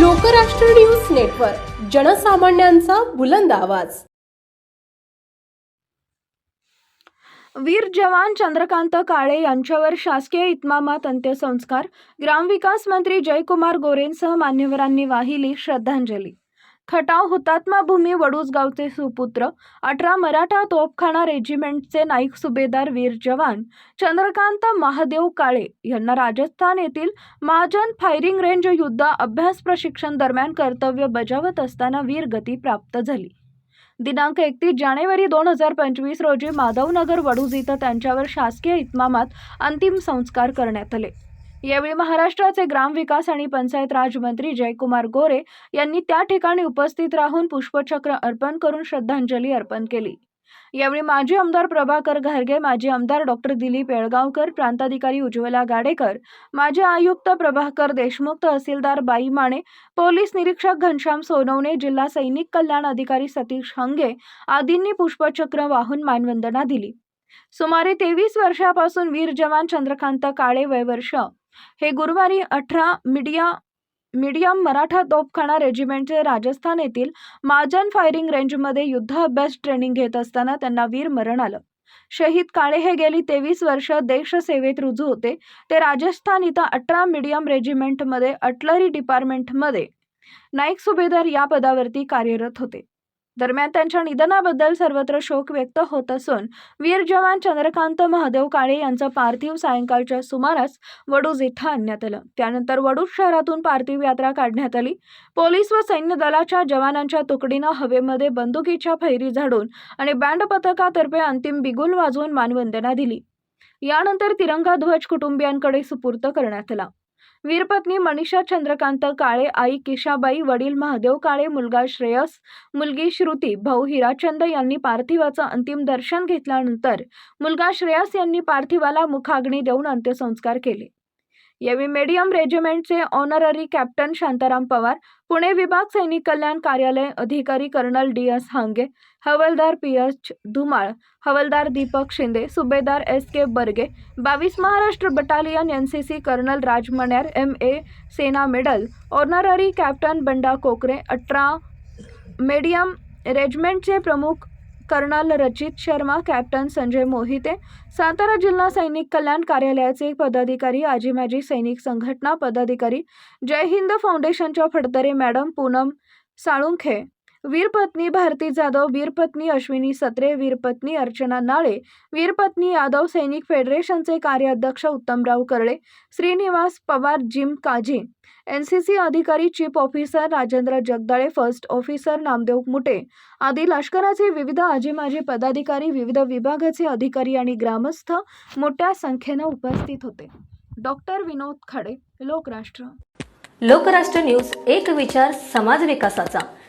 Lokrashtra news network जनसामान्यांचा बुलंद आवाज. वीर जवान चंद्रकांत काळे यांच्यावर शासकीय इतमामात अंत्यसंस्कार. ग्रामविकास मंत्री जयकुमार गोरेंसह मान्यवरांनी वाहिली श्रद्धांजली. खटाव हुतात्मा भूमी वडूसगावचे सुपुत्र अठरा मराठा तोफखाना रेजिमेंटचे नाईक सुभेदार वीर जवान चंद्रकांत महादेव काळे यांना राजस्थान येथील महाजन फायरिंग रेंज युद्ध अभ्यास प्रशिक्षण दरम्यान कर्तव्य बजावत असताना वीरगती प्राप्त झाली. दिनांक एकतीस जानेवारी दोन हजार पंचवीस रोजी माधवनगर वडूज इथं त्यांच्यावर शासकीय इतमामात अंतिम संस्कार करण्यात आले. यावेळी महाराष्ट्राचे ग्रामविकास आणि पंचायत राज मंत्री जयकुमार गोरे यांनी त्या ठिकाणी उपस्थित राहून पुष्पचक्र अर्पण करून श्रद्धांजली अर्पण केली. यावेळी माजी आमदार प्रभाकर घारगे माजी आमदार डॉक्टर दिलीप येळगावकर प्रांताधिकारी उज्ज्वला गाडेकर माजी आयुक्त प्रभाकर देशमुख तहसीलदार बाई माने पोलीस निरीक्षक घनश्याम सोनवणे जिल्हा सैनिक कल्याण अधिकारी सतीश हंगे आदींनी पुष्पचक्र वाहून मानवंदना दिली. सुमारे तेवीस वर्षापासून वीर जवान चंद्रकांत काळे वय वर्ष हे गुरुवारी अठरा मीडिया मीडियम मराठा तोफखाना रेजिमेंटचे राजस्थान येथील महाजन फायरिंग रेंजमध्ये युद्ध अभ्यास ट्रेनिंग घेत असताना त्यांना वीर मरण आलं. शहीद काळे हे गेली तेवीस वर्ष देशसेवेत रुजू होते. ते राजस्थान इथं अठरा मीडियम रेजिमेंटमध्ये अटलरी डिपार्टमेंटमध्ये. नाईक सुभेदार या पदावरती कार्यरत होते. दरम्यान त्यांच्या निधनाबद्दल सर्वत्र शोक व्यक्त होत असून वीर जवान चंद्रकांत महादेव काळे यांचं पार्थिव सायंकाळच्या सुमारास वडूज इथं आणण्यात आलं. त्यानंतर वडूज शहरातून पार्थिव यात्रा काढण्यात आली. पोलीस व सैन्य दलाच्या जवानांच्या तुकडीनं हवेमध्ये बंदुकीच्या फैरी झाडून आणि बँड पथकातर्फे अंतिम बिगुल वाजवून मानवंदना दिली. यानंतर तिरंगा ध्वज कुटुंबियांकडे सुपूर्त करण्यात आला. वीरपत्नी मनीषा चंद्रकांत काळे आई किशाबाई वडील महादेव काळे मुलगा श्रेयस मुलगी श्रुती भाऊ हिराचंद यांनी पार्थिवाचं अंतिम दर्शन घेतल्यानंतर मुलगा श्रेयस यांनी पार्थिवाला मुखाग्नी देऊन अंत्यसंस्कार केले. यावेळी मेडियम रेजिमेंटचे ऑनररी कॅप्टन शांताराम पवार, पुणे विभाग सैनिक कल्याण कार्यालय अधिकारी colonel D S Hange, havildar P H Dhumal, havildar Deepak Shinde subedar S K Barge, बावीस Maharashtra battalion N C C colonel Raj Manyar M A Sena Medal, honorary captain Banda Kokare, अठरा medium रेजिमेंटचे प्रमुख colonel Rachit Sharma captain Sanjay Mohite Satara जिल्हा सैनिक कल्याण कार्यालयाचे पदाधिकारी आजी माजी सैनिक संघटना पदाधिकारी जय हिंद फाउंडेशनच्या फडतरे मॅडम पूनम साळुंखे वीरपत्नी भारती जाधव वीरपत्नी अश्विनी सत्रे वीरपत्नी अर्चना नाळे वीरपत्नी यादव सैनिक फेडरेशनचे कार्याध्यक्ष Uttamrao Karle Shrinivas Pawar Jim Kazi N C C अधिकारी chief officer Rajendra Jagdale first officer Namdev Mute आदी लष्कराचे विविध आजीमाजी पदाधिकारी विविध विभागाचे अधिकारी आणि ग्रामस्थ मोठ्या संख्येनं उपस्थित होते. डॉक्टर विनोद खाडे लोकराष्ट्र. लोकराष्ट्र न्यूज एक विचार समाज विकासाचा.